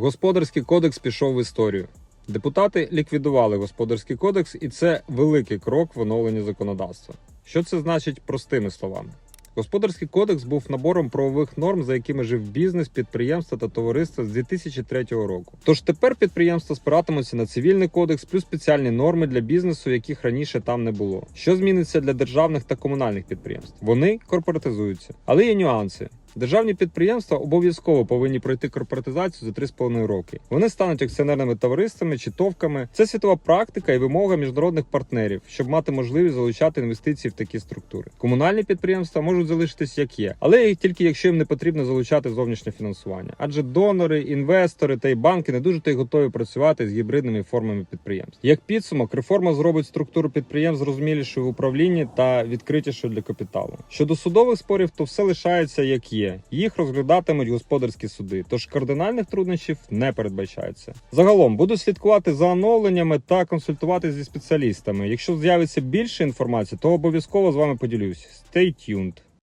Господарський кодекс пішов в історію. Депутати ліквідували господарський кодекс, і це великий крок в оновленні законодавства. Що це значить простими словами? Господарський кодекс був набором правових норм, за якими жив бізнес, підприємства та товариства з 2003 року. Тож тепер підприємства спиратимуться на цивільний кодекс плюс спеціальні норми для бізнесу, яких раніше там не було. Що зміниться для державних та комунальних підприємств? Вони корпоратизуються, але є нюанси. Державні підприємства обов'язково повинні пройти корпоратизацію за 3,5 роки. Вони стануть акціонерними товариствами чи товками. Це світова практика і вимога міжнародних партнерів, щоб мати можливість залучати інвестиції в такі структури. Комунальні підприємства можуть залишитись як є, але їх тільки якщо їм не потрібно залучати зовнішнє фінансування. Адже донори, інвестори та й банки не дуже то й готові працювати з гібридними формами підприємств. Як підсумок, реформа зробить структуру підприємств зрозумілішою в управлінні та відкритішою для капіталу. Щодо судових спорів, то все лишається як є. Їх розглядатимуть господарські суди, тож кардинальних труднощів не передбачається. Загалом буду слідкувати за оновленнями та консультувати зі спеціалістами. Якщо з'явиться більше інформації, то обов'язково з вами поділюсь. Stay tuned!